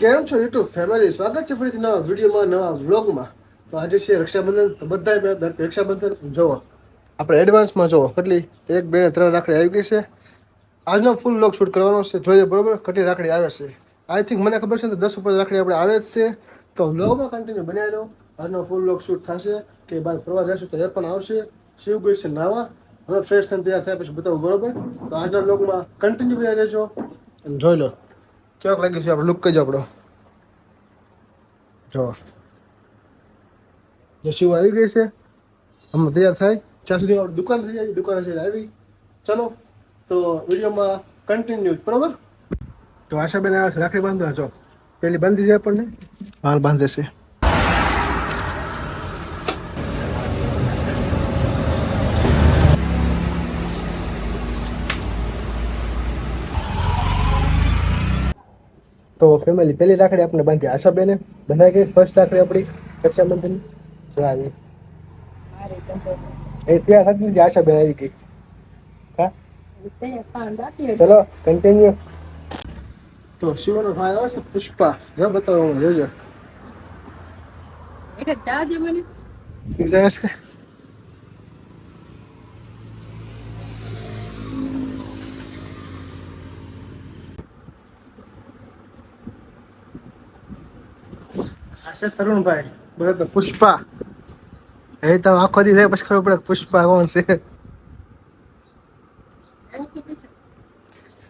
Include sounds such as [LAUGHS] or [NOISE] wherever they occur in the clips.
કેમ છો YouTube family સ્વાગત છે ફરીથી નવા વિડીયોમાં, નવા વ્લોગમાં. તો આજે છે રક્ષાબંધન. તો બધા રક્ષાબંધન જોવો. આપણે એડવાન્સમાં જોવો. કેટલી? એક, બે ને ત્રણ રાખડી આવી ગઈ છે. આજનો ફૂલ લોક શૂટ કરવાનો છે. જોઈએ બરોબર? કેટલી રાખડી આવે છે. આઈ થિંક મને ખબર છે ને, દસ ઉપર રાખડી આપણે આવે જ છે. તો વ્લોગમાં કન્ટિન્યુ બનાવી દો આજનો ફૂલ લોક શૂટ થશે કે બહાર ફરવા જશું તો એ પણ આવશે. શિવ ગઈ છે નાવા. હવે ફ્રેશ થઈને તૈયાર થયા પછી બતાવું, બરોબર? તો આજના વ્લોગમાં કન્ટિન્યુ બનાવી રહેજો અને જોઈ લો કેવાક લાગે છે આપણે લુક જ આપણો? જો. જો આવી ગઈ છે. હમણાં તૈયાર થાય. ત્યાં સુધી આપણે દુકાન થઈ જાય, દુકાન છે આવી. ચલો, તો વિડીયોમાં કન્ટિન્યુ બરાબર? તો આશાબેન આવે છે રાખડી બાંધવા, જો. પેલી બાંધી દે આપણને. હાલ બાંધે છે. તો ફેમિલી પહેલી રાખડી આપણે બાંધી આશાબેને બંધાઈ ગઈ ફર્સ્ટ રાખડી આપણી રક્ષાબંધનની. જો આવી એ ત્યાં હતી જે આશાબેન આવી ગઈ. હા? ચલો કન્ટિન્યુ તો શિવનો ભાઈ આવે છે પુષ્પા. જો બતાવો હું એક શું જાય છે? આ છે તરુણભાઈ તો પુષ્પા. એ તો આખો દી થાય પછી ખબર પડે પુષ્પા કોણ છે.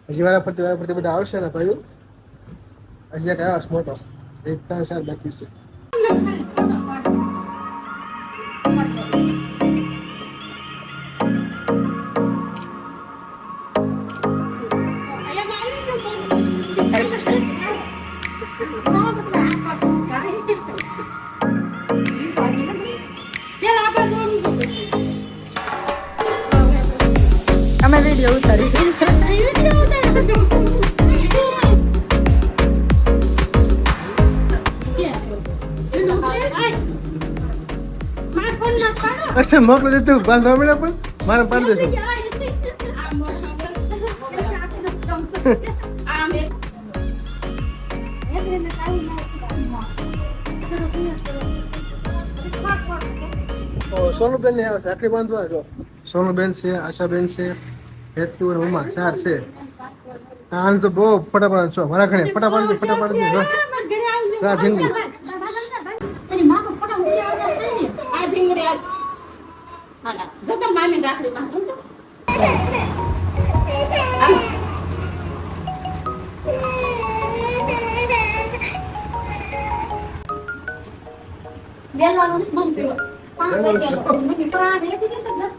હજી વાળા પરથી વાળા પરથી બધા આવશે ને ભાઈ હજી આવ્યો મોટો. એક, ત્રણ, ચાર બાકી છે. વીડિયો ઉતારી અચ્છા મોકલી તું બાંધવા મળે પણ? મારે પાડી દેશું [LAUGHS] સોનુબેન ને આવે રાખડી બાંધવા જો. સોનુબેન છે આશાબેન છે. હેતુ અને ઉમા ચાર છે. આન તો બહુ ફટાફટ છો મારા ઘણે ફટાફટ ફટાફટ જો. જા જિંદગી. આઈ બધા. તમે કહેતા હતા ઈ કે કમળ ને અમૃત કેરી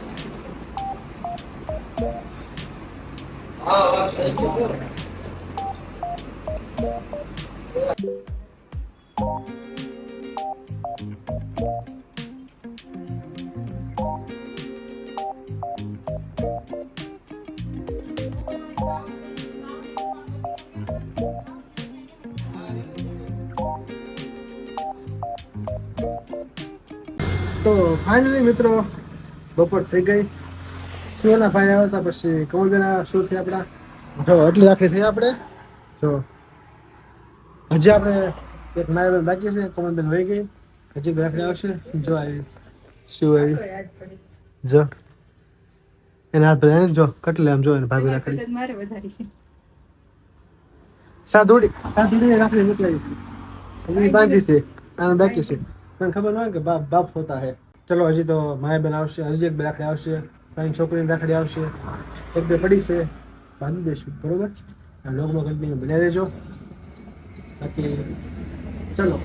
તો ફાઇનલી મિત્રો બપોર થઈ ગઈ. શિવના ભાઈ આવ્યા હતા પછી કમલબેન શું થયા આપણા? જો એટલી રાખડી થઈ આપણે જો હજી આપણે એક નાયબેન બાકી છે કમલબેન વહી ગઈ. હજી રાખડી આવશે. જો આવી શું આવી જો. એના હાથ ભરે જો કટલે આમ જો એને ભાભી રાખડી. સાદુડી સાદુડી રાખડી મોકલાવી છે. બાકી છે. આને બાકી છે. મને ખબર ન હોય કે બાપ બાપ હોતા હે. ચલો હજી તો માયા બેન આવશે હજી એક બે રાખડી આવશે. ત્રણ છોકરીની રાખડી આવશે, એક બે પડી છે, બાંધી દઈશું, બરોબર? આ લોગમાં કન્ટિન્યુ બનાવી દેજો બાકી, ચલો.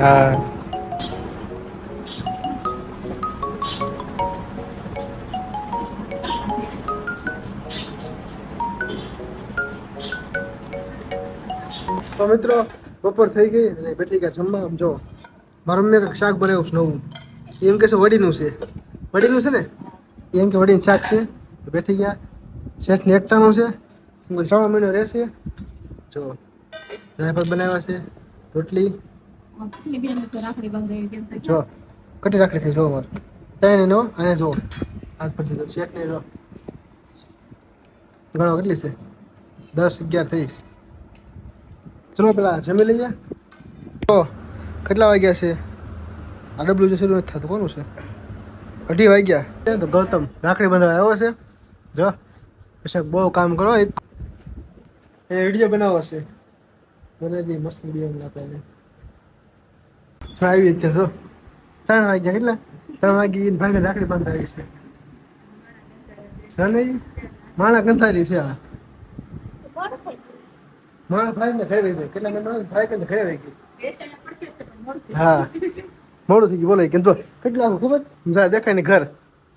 હા. તો મિત્રો બપોર થઈ ગઈ અને બેઠી ગયા જમવા. આમ જો, મારા મમ્મી શાક બનાવ્યું છે નવું. એમ કે છે વડીનું છે. વડીનું છે ને? એમ કે વડીનું શાક છે. બેઠી ગયા શેઠને એકટાનું છે. ત્રણ મહિનો રહેશે. જો ડ્રાઈવર બનાવ્યા છે, રોટલી? જો કટી રાખડી થઈ, જો અમારે. ત્રણે નો, અને જો હાથ પરથી શેઠને જો ઘણો કેટલી છે? દસ, અગિયાર થઈશ ચલો પેલા જમી લઈએ. તો કેટલા વાગ્યા છે? આ ડબલું જે શરૂ નથી થતું, કોનું છે? અઢી વાગ્યા. તો ગૌતમ રાખડી બંધાવા આવ્યો છે. જો, પછી બહુ કામ કરો, એક એ વીડિયો બનાવો છે. મને મસ્ત વીડિયો બનાવતા એને. આવી અત્યારે તો ત્રણ વાગ્યા કેટલા? ત્રણ વાગી ભાઈને રાખડી બંધાવી છે. માણા કંથારી છે આ. માણા ભાઈ ને ઘરે વહી કેટલા મહિના ભાઈ કે ઘરે વહી ગઈ હા. મોડું થઈ ગયું બોલાય કે તો કેટલા આખું ખબર? જરા દેખાય ને ઘર.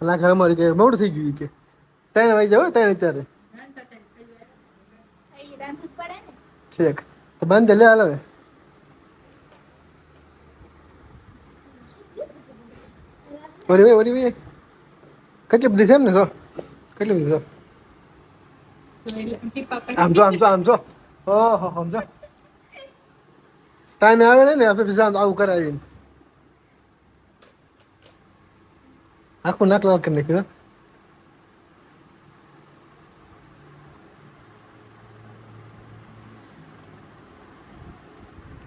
અને ઘર અમારી કે મોડું થઈ ગયું કે. ત્રણ વાગે જાવ ત્રણ અત્યારે. છેક તો બંધ લે હાલ હવે. ઓરી ભાઈ ઓરી ભાઈ કેટલી બધી છે એમ ને તો કેટલી બધી તો એટલે આમ જો આમ જો આમ જો. ઓહો સમજો. ટાઈમે આવે ને આપણે બીજા આવું કરાવીને આખું નાક લાલ કરી નાખ્યું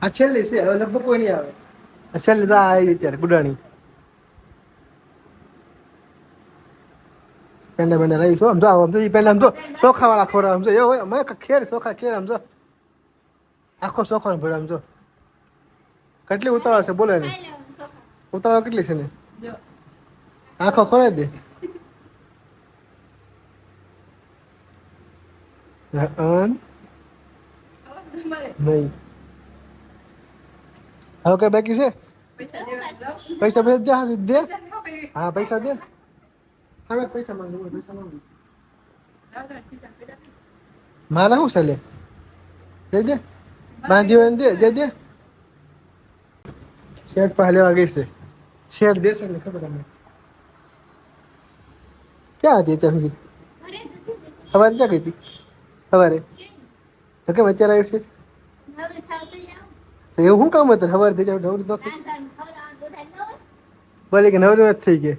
આ છેલ્લી છે હવે લગભગ કોઈ નહીં આવે. છેલ્લી તો આવી અત્યારે ગુડાણી. પેંડા પેંડા રહી છો સમજો? આમ તો પેંડા સમજો ચોખા વાળા ખોરા સમજો? એ હોય અમે ખેર ચોખા ખેર સમજો આખો ચોખા આમ જો. કેટલી ઉતાવળ છે બોલે ને. ઉતાવળ કેટલી છે ને? આખો ખોરાઈ દે. અન નહીં. હવે કઈ બાકી છે? પૈસા પૈસા દે હા, દે. હા પૈસા દે. હવે પૈસા માંગુ પૈસા માંગુ મારા શું ચાલે દે દે. બાંધી હોય ને દે દે દે. શેઠ પાસે લેવા ગઈ છે. શેઠ દેશે ને ખબર તમને. ક્યાં હતી અત્યાર સુધી? સવારે ક્યાં ગઈ હતી? સવારે? તો કેમ અત્યારે આવી. છે તો એવું શું કામ હતું? સવારે થઈ જાય નવરી નથી બોલે કે નવરી નથી થઈ ગઈ.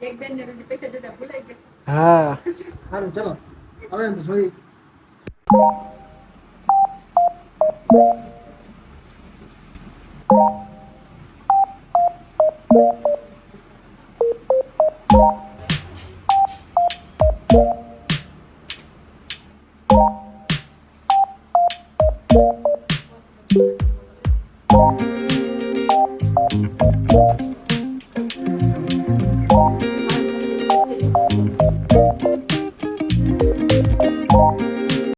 એક બેન ને તો પૈસા દેતા ભૂલાઈ ગયા હા. સારું ચલો. હવે એમ તો જોઈ છે